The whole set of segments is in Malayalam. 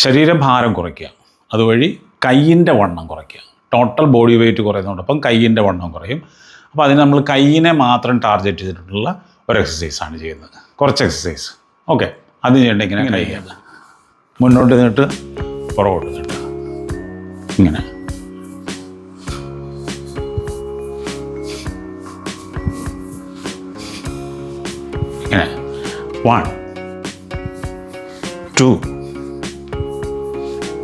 ശരീരഭാരം കുറയ്ക്കുക. അതുവഴി കയ്യിന്റെ വണ്ണം കുറയ്ക്കുക. ടോട്ടൽ ബോഡി വെയിറ്റ് കുറയുന്നതോടൊപ്പം കയ്യിന്റെ വണ്ണം കുറയും. അപ്പോൾ അതിന് നമ്മൾ കയ്യിനെ മാത്രം ടാർഗറ്റ് ചെയ്തിട്ടുള്ള ഒരു എക്സസൈസാണ് ചെയ്യുന്നത്. കുറച്ച് എക്സസൈസ് ഓക്കെ അത് ചെയ്യേണ്ട ഇങ്ങനെ കൈ മുന്നോട്ട് നിന്നിട്ട് പുറകോട്ട് നിന്നിട്ട്. ഇങ്ങനെ. ഇങ്ങനെ. One two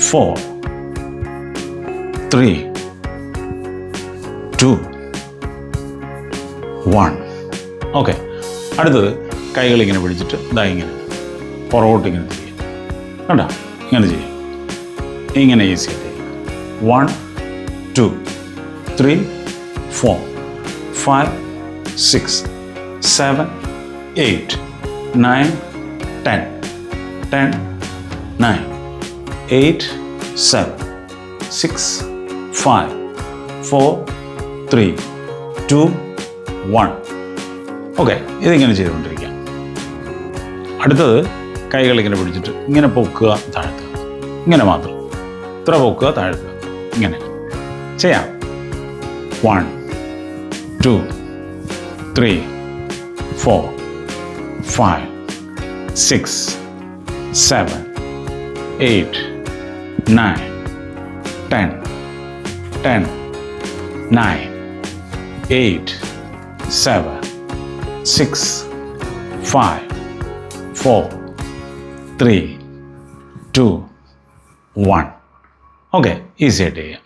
four, three, two, one. Okay അടുത്തത് കൈകൾ ഇങ്ങനെ പിടിച്ചിട്ട് ഇതാ ഇങ്ങനെ പുറകോട്ട് ഇങ്ങനെ ചെയ്യാം കണ്ടോ? ഇങ്ങനെ ചെയ്യും ഇങ്ങനെ ഈസി ആയിട്ട് one two three four five six seven eight nine ten ten nine eight seven six five four three two one okay ഇതിങ്ങനെ ചെയ്തുകൊണ്ടിരിക്കാം. അടുത്തത് കൈകൾ ഇങ്ങനെ പിടിച്ചിട്ട് ഇങ്ങനെ പൊക്കുക താഴ്ത്തുക. ഇങ്ങനെ മാത്രം. ഇത്ര പൊക്കുക താഴ്ത്തുക. ഇങ്ങനെ. ചെയ്യാം. One two three four five six seven eight nine, ten, ten, nine, eight, seven, six, five, four, three, two, one. Okay, easy day.